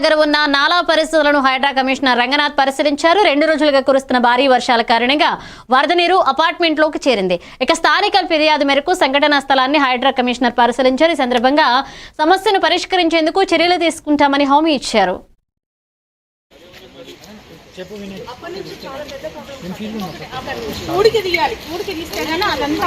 దగ్గర ఉన్న నాలా పరిస్థితులను హైడ్రా కమిషనర్ రంగనాథ్ పరిశీలించారు రెండు రోజులుగా కురుస్తున్న భారీ వర్షాల కారణంగా వరద నీరు అపార్ట్మెంట్లోకి చేరింది ఇక స్థానిక ఫిర్యాదు మేరకు సంఘటనా స్థలాన్ని హైడ్రా కమిషనర్ పరిశీలించారు ఈ సందర్భంగా సమస్యను పరిష్కరించేందుకు చర్యలు తీసుకుంటామని హామీ ఇచ్చారు తీస్తే కానీ అదంతా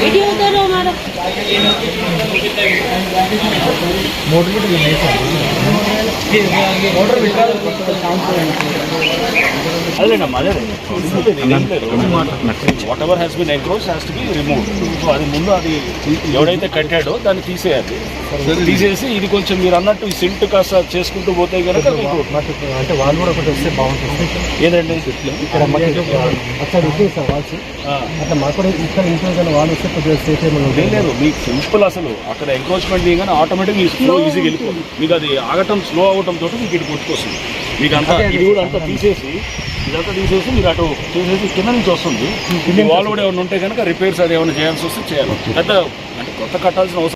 वीडियो उधर हमारा అదేలేండమ్మా అదే whatever has been encroach has to be remove so అది ముందు అది ఎవడైతే కట్టాడో దాన్ని తీసేయాలి. తీసేసి ఇది కొంచెం మీరు అన్నట్టు ఈ సిల్ట్ కాస్త చేసుకుంటూ పోతే కనుక మీకు అంటే వాళ్ళు కూడా ఒకటి వస్తే బాగుంటుంది. ఏదండి? ఇక్కడ అక్కడ ఉంటుంది సార్ అట్లా మాకు కూడా ఇక్కడ ఇంట్లో వాళ్ళు వస్తే కొద్దిగా సేఫ్ ఏమైనా లేదు మీకు సింపుల్ అసలు అక్కడ ఎంక్రోచ్మెంట్ దిగానే ఆటోమేటిక్ మీ స్లో ఈజీగా వెళ్ళిపోతుంది మీకు అది ఆగటం స్లో అవటం తోటి మీకు ఇటు కొట్టుకొస్తుంది. మీకు అంతా ఇది కూడా అంతా తీసేసి ఇదంతా తీసేసి మీరు అటు చేసేసి కింద నుంచి వస్తుంది. వాల్ కూడా ఏమైనా ఉంటే కనుక రిపేర్స్ అది ఏమైనా చేయాల్సి వస్తే చేయాలి. పెద్ద అంటే కొత్త కట్టాల్సిన అవసరం